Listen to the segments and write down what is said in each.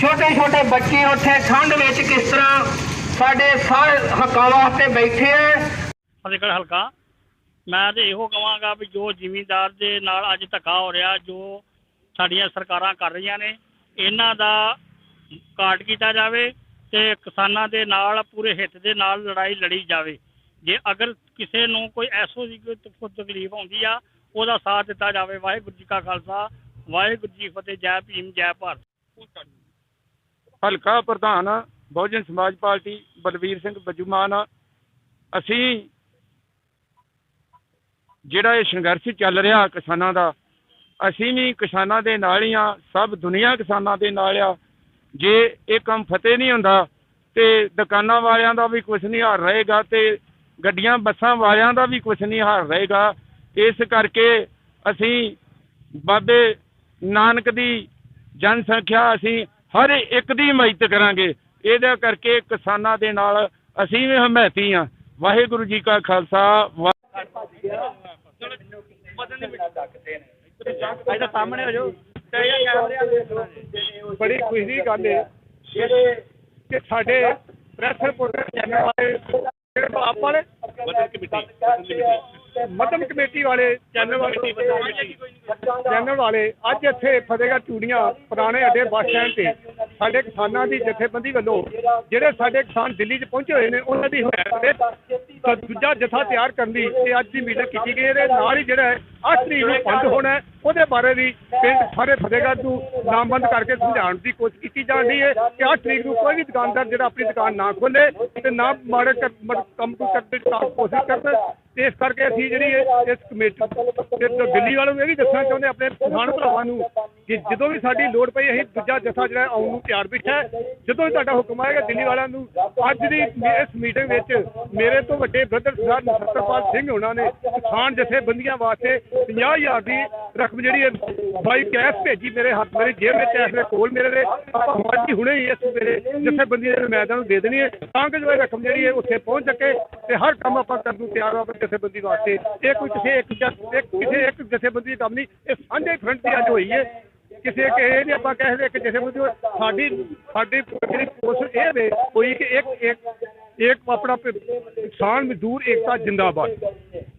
ਛੋਟੇ ਛੋਟੇ ਬੱਚੇ ਉੱਥੇ ਠੰਡ ਵਿੱਚ ਕਿਸ ਤਰ੍ਹਾਂ ਸਾਡੇ ਸਾਰੇ ਹੱਕਾਂ ਵਾਸਤੇ ਬੈਠੇ ਆ? ਫਤਿਹਗੜ੍ਹ ਹਲਕਾ। ਮੈਂ ਤੇ ਇਹੋ ਕਹਾਂਗਾ ਵੀ ਜੋ ਜ਼ਿਮੀਂਦਾਰ ਦੇ ਨਾਲ ਅੱਜ ਧੱਕਾ ਹੋ ਰਿਹਾ, ਜੋ ਸਾਡੀਆਂ ਸਰਕਾਰਾਂ ਕਰ ਰਹੀਆਂ ਨੇ, ਇਹਨਾਂ ਦਾ ਕਾਟ ਕੀਤਾ ਜਾਵੇ ਤੇ ਕਿਸਾਨਾਂ ਦੇ ਨਾਲ, ਪੂਰੇ ਹਿੱਤ ਦੇ ਨਾਲ ਲੜਾਈ ਲੜੀ ਜਾਵੇ। ਜੇ ਅਗਰ ਕਿਸੇ ਨੂੰ ਕੋਈ ਐਸੋ ਦੀ ਕੋਈ ਤਕਲੀਫ ਆਉਂਦੀ ਆ, ਉਹਦਾ ਸਾਥ ਦਿੱਤਾ ਜਾਵੇ। ਵਾਹਿਗੁਰੂ ਜੀ ਕਾ ਖਾਲਸਾ, ਵਾਹਿਗੁਰੂ ਜੀ ਫਤਿਹ, ਜੈ ਭੀਮ, ਜੈ ਭਾਰਤ। ਹਲਕਾ ਪ੍ਰਧਾਨ ਬਹੁਜਨ ਸਮਾਜ ਪਾਰਟੀ ਬਲਵੀਰ ਸਿੰਘ ਬਜੂਮਾਨ, ਅਸੀਂ ਜਿਹੜਾ ਇਹ ਸੰਘਰਸ਼ ਚੱਲ ਰਿਹਾ ਕਿਸਾਨਾਂ ਦਾ, ਅਸੀਂ ਵੀ ਕਿਸਾਨਾਂ ਦੇ ਨਾਲ ਹੀ ਆ, ਸਭ ਦੁਨੀਆ ਕਿਸਾਨਾਂ ਦੇ ਨਾਲ ਆ। ਜੇ ਇਹ ਕੰਮ ਫਤਿਹ ਨਹੀਂ ਹੁੰਦਾ ਤੇ ਦੁਕਾਨਾਂ ਵਾਲਿਆਂ ਦਾ ਵੀ ਕੁਝ ਨਹੀਂ ਹਾਰ ਰਹੇਗਾ ਤੇ ਗੱਡੀਆਂ, ਬੱਸਾਂ ਵਾਲਿਆਂ ਦਾ ਵੀ ਕੁਝ ਨਹੀਂ ਹਾਰ ਰਹੇਗਾ। ਇਸ ਕਰਕੇ ਅਸੀਂ ਬਾਬੇ ਨਾਨਕ ਦੀ ਜਨਸੰਖਿਆ ਅਸੀਂ ਹਰ ਇੱਕ ਦੀ ਮਦਦ ਕਰਾਂਗੇ। ਇਹਦਾ ਕਰਕੇ ਕਿਸਾਨਾਂ ਦੇ ਨਾਲ ਅਸੀਂ ਵੀ ਹਮਾਇਤੀ ਆ। ਵਾਹਿਗੁਰੂ ਜੀ ਕਾ ਖਾਲਸਾ ਬੜੀ ਖੁਸ਼ੀ ਦੀ ਗੱਲ ਹੈ ਕਿ ਸਾਡੇ ਪ੍ਰੈਸ ਰਿਪੋਰਟਰ ਜਿਹੜੇ ਆਪ ਵਾਲੇ ਮੱਧਮ ਕਮੇਟੀ ਵਾਲੇ ਚੈਨਲ ਵਾਲੇ ਚੈਨਲ ਵਾਲੇ, ਅੱਜ ਇੱਥੇ ਫਤਿਹਗੜ੍ਹ ਚੂੜੀਆਂ ਪੁਰਾਣੇ ਅੱਡੇ ਬੱਸ ਸਟੈਂਡ ਤੇ ਸਾਡੇ ਕਿਸਾਨਾਂ ਦੀ ਜਥੇਬੰਦੀ ਵੱਲੋਂ ਜਿਹੜੇ ਸਾਡੇ ਕਿਸਾਨ ਦਿੱਲੀ 'ਚ ਪਹੁੰਚੇ ਹੋਏ ਨੇ, ਉਹਨਾਂ ਦੀ ਹਮਾਇਤ ਵਿੱਚ ਦੂਜਾ ਜਥਾ ਤਿਆਰ ਕਰਨ ਦੀ ਤੇ ਅੱਜ ਦੀ ਮੀਟਿੰਗ ਕੀਤੀ ਗਈ ਹੈ ਨਾਲ ਹੀ ਜਿਹੜਾ ਹੈ ਅੱਠ ਤਰੀਕ ਨੂੰ ਬੰਦ ਹੋਣਾ ਉਹਦੇ ਬਾਰੇ ਵੀ ਪਿੰਡ ਸਾਰੇ ਫਤਿਹਗੜ੍ਹ ਨੂੰ ਨਾਮਬੰਦ ਕਰਕੇ ਸਮਝਾਉਣ ਦੀ ਕੋਸ਼ਿਸ਼ ਕੀਤੀ ਜਾ ਰਹੀ ਹੈ ਕਿ ਅੱਠ ਤਰੀਕ ਨੂੰ ਕੋਈ ਵੀ ਦੁਕਾਨਦਾਰ ਜਿਹੜਾ ਆਪਣੀ ਦੁਕਾਨ ਨਾ ਖੋਲੇ ਤੇ ਨਾ ਮਾੜੇ ਕੰਮ ਕੋਈ ਕਰਨ ਦੀ ਕੋਸ਼ਿਸ਼ ਕਰਨ ਤੇ ਇਸ ਕਰਕੇ ਅਸੀਂ ਜਿਹੜੀ ਇਹ- ਇਸ ਕਮੇਟੀ ਤੇ ਦਿੱਲੀ ਵਾਲਿਆਂ ਨੂੰ ਇਹ ਵੀ ਦੱਸਣਾ ਚਾਹੁੰਦੇ ਆਪਣੇ ਕਿਸਾਨ ਭਰਾਵਾਂ ਨੂੰ, ਕਿ ਜਦੋਂ ਵੀ ਸਾਡੀ ਲੋੜ ਪਈ, ਅਸੀਂ ਦੂਜਾ ਜਥਾ ਜਿਹੜਾ ਆਉਣ ਨੂੰ ਤਿਆਰ ਬੈਠਾ ਹੈ। ਜਦੋਂ ਵੀ ਤੁਹਾਡਾ ਹੁਕਮ ਆਏਗਾ, ਦਿੱਲੀ ਵਾਲਿਆਂ ਨੂੰ, ਅੱਜ ਦੀ ਇਸ ਮੀਟਿੰਗ ਵਿੱਚ ਮੇਰੇ ਤੋਂ ਵੱਡੇ ਬ੍ਰਦਰ ਸਰਦਾਰ ਨਛੱਤਰਪਾਲ ਸਿੰਘ ਉਹਨਾਂ ਨੇ ਕਿਸਾਨ ਜਥੇਬੰਦੀਆਂ ਵਾਸਤੇ 50000 ਦੀ ਰਕਮ ਜਿਹੜੀ ਹੈ, ਬਾਈ ਕੈਸ਼ ਭੇਜੀ ਮੇਰੇ ਹੱਥ, ਮੇਰੇ ਜੇਬ ਵਿੱਚ ਕੈਸ਼ ਦੇ ਕੋਲ ਮੇਰੇ ਦੇ। ਆਪਾਂ ਅੱਜ ਹੀ ਹੁਣੇ ਹੀ ਇਸ ਮੇਰੇ ਜਥੇਬੰਦੀਆਂ ਦੇ ਨੁਮਾਇੰਦਿਆਂ ਨੂੰ ਦੇ ਦੇਣੀ ਹੈ। ਤਾਂ ਕਿ ਜੋ ਇਹ ਰਕਮ ਜਿਹੜੀ ਹੈ, ਉੱਥੇ ਪਹੁੰਚ ਸਕੇ ਤੇ ਹਰ ਕੰਮ ਆਪਾਂ ਕਰਨ ਨੂੰ ਤਿਆਰ ਹਾਂ, ਆਪਣੀ ਜਥੇਬੰਦੀ ਵਾਸਤੇ ਇਹ ਕੋਈ ਕਿਸੇ ਇੱਕ ਕਿਸੇ ਇੱਕ ਜਥੇਬੰਦੀ ਦਾ ਕੰਮ ਨਹੀਂ, ਇਹ ਸਾਂਝੇ ਫਰੰਟ ਦੀ ਅੱਜ ਹੋਈ ਹੈ। ਕਿਸੇ ਕਿ ਨਹੀਂ ਆਪਾਂ ਕਹਿੰਦੇ ਇੱਕ ਜਥੇਬੰਦੀ ਸਾਡੀ ਸਾਡੀ ਜਿਹੜੀ ਕੋਸ਼ਿਸ਼ ਇਹ ਵੇ ਹੋਈ ਕਿ ਇੱਕ ਇੱਕ ਇੱਕ ਆਪਣਾ ਕਿਸਾਨ ਮਜ਼ਦੂਰ ਏਕਤਾ ਜਿੰਦਾਬਾਦ।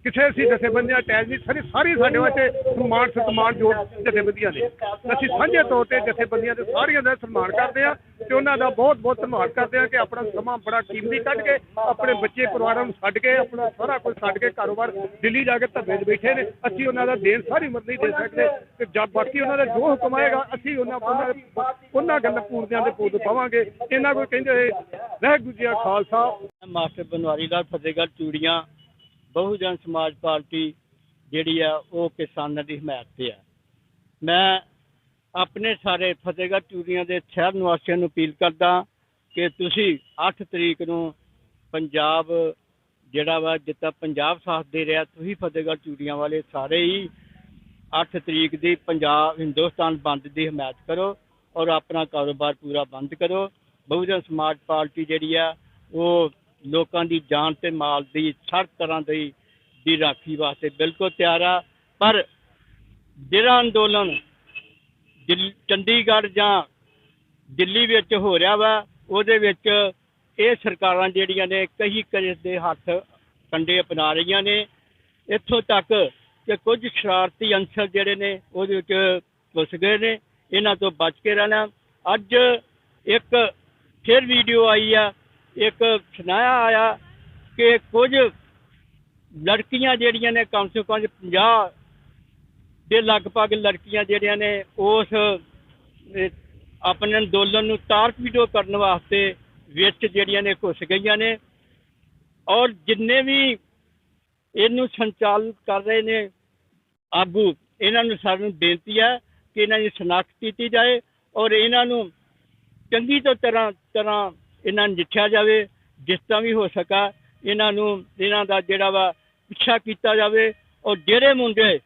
ਕਿਸੇ ਅਸੀਂ ਜਥੇਬੰਦੀਆਂ ਅਟੈਚ ਨਹੀਂ, ਸਾਰੀ ਸਾਰੀ ਸਾਡੇ ਵਾਸਤੇ ਸਨਮਾਨ ਸਤਮਾਨ ਜੋ ਜਥੇਬੰਦੀਆਂ ਨੇ। ਅਸੀਂ ਸਾਂਝੇ ਤੌਰ ਤੇ ਜਥੇਬੰਦੀਆਂ ਦੇ ਸਾਰੀਆਂ ਦਾ ਸਨਮਾਨ ਕਰਦੇ ਹਾਂ। ਤੇ ਉਹਨਾਂ ਦਾ ਬਹੁਤ ਬਹੁਤ ਧੰਨਵਾਦ ਕਰਦੇ ਹਾਂ ਕਿ ਆਪਣਾ ਸਮਾਂ ਬੜਾ ਕੀਮਤੀ ਕੱਢ ਕੇ, ਆਪਣੇ ਬੱਚੇ, ਪਰਿਵਾਰਾਂ ਨੂੰ ਛੱਡ ਕੇ, ਆਪਣਾ ਸਾਰਾ ਕੁਝ ਛੱਡ ਕੇ ਕਾਰੋਬਾਰ ਦਿੱਲੀ ਜਾ ਕੇ ਧੱਬੇ 'ਚ ਬੈਠੇ ਨੇ। ਅਸੀਂ ਉਹਨਾਂ ਦਾ ਦੇਣ ਸਾਰੀ ਉਮਰ ਨਹੀਂ ਦੇ ਸਕਦੇ ਤੇ ਜਦ ਬਾਕੀ ਉਹਨਾਂ ਦਾ ਜੋ ਹੁਕਮ ਆਏਗਾ, ਅਸੀਂ ਉਹਨਾਂ ਉਹਨਾਂ ਉਹਨਾਂ ਗੱਲਾਂ ਪੂਰਦਿਆਂ ਦੇ ਪੁੱਤ ਪਾਵਾਂਗੇ। ਇਹਨਾਂ ਕੋਈ ਕਹਿੰਦੇ ਵਾਹਿਗੁਰੂ ਜੀ ਖਾਲਸਾ। ਮਾਸਟਰ ਬਨਵਾਰੀ ਲਾਲ ਫਤਿਹਗੜ੍ਹ ਚੂੜੀਆਂ, ਬਹੁਜਨ ਸਮਾਜ ਪਾਰਟੀ ਜਿਹੜੀ ਆ, ਉਹ ਕਿਸਾਨਾਂ ਦੀ ਹਮਾਇਤ ਤੇ ਆ। ਮੈਂ ਆਪਣੇ ਸਾਰੇ ਫਤਿਹਗੜ੍ਹ ਚੂੜੀਆਂ ਦੇ ਸ਼ਹਿਰ ਨਿਵਾਸੀਆਂ ਨੂੰ ਅਪੀਲ ਕਰਦਾ ਕਿ ਤੁਸੀਂ 8 ਤਰੀਕ ਨੂੰ ਪੰਜਾਬ ਜਿਹੜਾ ਵਾ, ਜਿੱਦਾਂ ਪੰਜਾਬ ਸਾਥ ਦੇ ਰਿਹਾ, ਤੁਸੀਂ ਫਤਿਹਗੜ੍ਹ ਚੂੜੀਆਂ ਵਾਲੇ ਸਾਰੇ ਹੀ 8 ਤਰੀਕ ਦੀ ਪੰਜਾਬ, ਹਿੰਦੁਸਤਾਨ ਬੰਦ ਦੀ ਹਮਾਇਤ ਕਰੋ ਔਰ ਆਪਣਾ ਕਾਰੋਬਾਰ ਪੂਰਾ ਬੰਦ ਕਰੋ। ਬਹੁਜਨ ਸਮਾਜ ਪਾਰਟੀ ਜਿਹੜੀ ਆ, ਉਹ ਲੋਕਾਂ ਦੀ ਜਾਨ ਤੇ ਮਾਲ ਦੀ ਹਰ ਤਰ੍ਹਾਂ ਦੀ ਦੀ ਰਾਖੀ ਵਾਸਤੇ ਬਿਲਕੁਲ ਤਿਆਰ ਆ। ਪਰ ਜਿਹੜਾ ਅੰਦੋਲਨ ਚੰਡੀਗੜ੍ਹ ਜਾਂ ਦਿੱਲੀ ਵਿੱਚ ਹੋ ਰਿਹਾ ਵਾ, ਉਹਦੇ ਵਿੱਚ ਇਹ ਸਰਕਾਰਾਂ ਜਿਹੜੀਆਂ ਨੇ ਕਈ ਕਰੇ ਦੇ ਹੱਥ ਕੰਡੇ ਅਪਣਾ ਰਹੀਆਂ ਨੇ। ਇੱਥੋਂ ਤੱਕ ਕਿ ਕੁਝ ਸ਼ਰਾਰਤੀ ਅੰਸਰ ਜਿਹੜੇ ਨੇ, ਉਹਦੇ ਵਿੱਚ ਘੁਸ ਗਏ ਨੇ। ਇਹਨਾਂ ਤੋਂ ਬਚ ਕੇ ਰਹਿਣਾ। ਅੱਜ ਇੱਕ ਫਿਰ ਵੀਡੀਓ ਆਈ ਆ, ਇੱਕ ਸੁਣਾਇਆ ਆਇਆ ਕਿ ਕੁਝ ਲੜਕੀਆਂ ਜਿਹੜੀਆਂ ਨੇ, ਕਮ ਸੇ ਕਮ 50 ਦੇ ਲਗਭਗ ਲੜਕੀਆਂ ਜਿਹੜੀਆਂ ਨੇ ਉਸ ਆਪਣੇ ਅੰਦੋਲਨ ਨੂੰ ਤਾਰਪੀਡੋ ਕਰਨ ਵਾਸਤੇ ਵਿੱਚ ਜਿਹੜੀਆਂ ਨੇ ਘੁਸ ਗਈਆਂ ਨੇ ਔਰ ਜਿੰਨੇ ਵੀ ਇਹਨੂੰ ਸੰਚਾਲਿਤ ਕਰ ਰਹੇ ਨੇ ਆਗੂ, ਇਹਨਾਂ ਨੂੰ ਸਾਰਿਆਂ ਨੂੰ ਬੇਨਤੀ ਹੈ ਕਿ ਇਹਨਾਂ ਦੀ ਸ਼ਨਾਖਤ ਕੀਤੀ ਜਾਏ ਔਰ ਇਹਨਾਂ ਨੂੰ ਚੰਗੀ ਤੋਂ ਤਰ੍ਹਾਂ ਤਰ੍ਹਾਂ ਇਹਨਾਂ ਨੂੰ ਨਜਿੱਠਿਆ ਜਾਵੇ, ਜਿਸ ਤਰ੍ਹਾਂ ਵੀ ਹੋ ਸਕਾ, ਇਹਨਾਂ ਨੂੰ, ਇਹਨਾਂ ਦਾ ਜਿਹੜਾ ਵਾ ਪਿੱਛਾ ਕੀਤਾ ਜਾਵੇ ਔਰ ਜਿਹੜੇ ਮੁੰਡੇ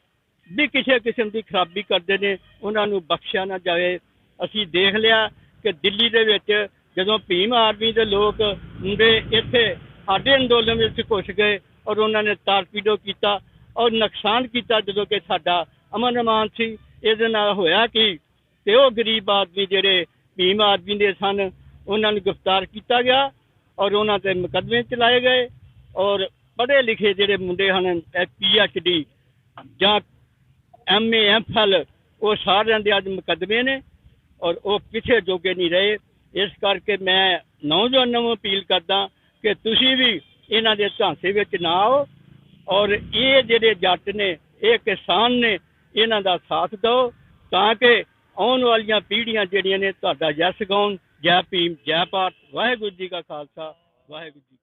ਵੀ ਕਿਸੇ ਕਿਸਮ ਦੀ ਖਰਾਬੀ ਕਰਦੇ ਨੇ, ਉਹਨਾਂ ਨੂੰ ਬਖਸ਼ਿਆ ਨਾ ਜਾਵੇ। ਅਸੀਂ ਦੇਖ ਲਿਆ ਕਿ ਦਿੱਲੀ ਦੇ ਵਿੱਚ ਜਦੋਂ ਭੀਮ ਆਰਮੀ ਦੇ ਲੋਕ ਮੁੰਡੇ ਇੱਥੇ ਸਾਡੇ ਅੰਦੋਲਨ ਵਿੱਚ ਘੁਸ ਗਏ ਔਰ ਉਹਨਾਂ ਨੇ ਤਾਰਪੀਡੋ ਕੀਤਾ ਔਰ ਨੁਕਸਾਨ ਕੀਤਾ ਜਦੋਂ ਕਿ ਸਾਡਾ ਅਮਨ ਅਮਾਨ ਸੀ। ਇਹਦੇ ਨਾਲ ਹੋਇਆ ਕਿ ਤੇ ਉਹ ਗਰੀਬ ਆਦਮੀ ਜਿਹੜੇ ਭੀਮ ਆਦਮੀ ਦੇ ਸਨ, ਉਹਨਾਂ ਨੂੰ ਗ੍ਰਿਫਤਾਰ ਕੀਤਾ ਗਿਆ ਔਰ ਉਹਨਾਂ ਤੇ ਮੁਕੱਦਮੇ ਚਲਾਏ ਗਏ ਔਰ ਪੜ੍ਹੇ ਲਿਖੇ ਜਿਹੜੇ ਮੁੰਡੇ ਹਨ ਪੀ ਐਚ ਡੀ ਜਾਂ ਐਮ ਏ ਐਫ ਐਲ ਉਹ ਸਾਰਿਆਂ ਦੇ ਅੱਜ ਮੁਕੱਦਮੇ ਨੇ ਔਰ ਉਹ ਕਿਸੇ ਜੋਗੇ ਨਹੀਂ ਰਹੇ। ਇਸ ਕਰਕੇ ਮੈਂ ਨੌਜਵਾਨਾਂ ਨੂੰ ਅਪੀਲ ਕਰਦਾ ਕਿ ਤੁਸੀਂ ਵੀ ਇਹਨਾਂ ਦੇ ਝਾਂਸੇ ਵਿੱਚ ਨਾ ਆਓ ਔਰ ਇਹ ਜਿਹੜੇ ਜੱਟ ਨੇ, ਇਹ ਕਿਸਾਨ ਨੇ, ਇਹਨਾਂ ਦਾ ਸਾਥ ਦਿਓ ਤਾਂ ਕਿ ਆਉਣ ਵਾਲੀਆਂ ਪੀੜ੍ਹੀਆਂ ਜਿਹੜੀਆਂ ਨੇ ਤੁਹਾਡਾ ਜਸ ਗਾਉਣ ਜੈ ਭੀਮ, ਜੈ ਭਾਰਤ। ਵਾਹਿਗੁਰੂ ਜੀ ਕਾ ਖਾਲਸਾ, ਵਾਹਿਗੁਰੂ ਜੀ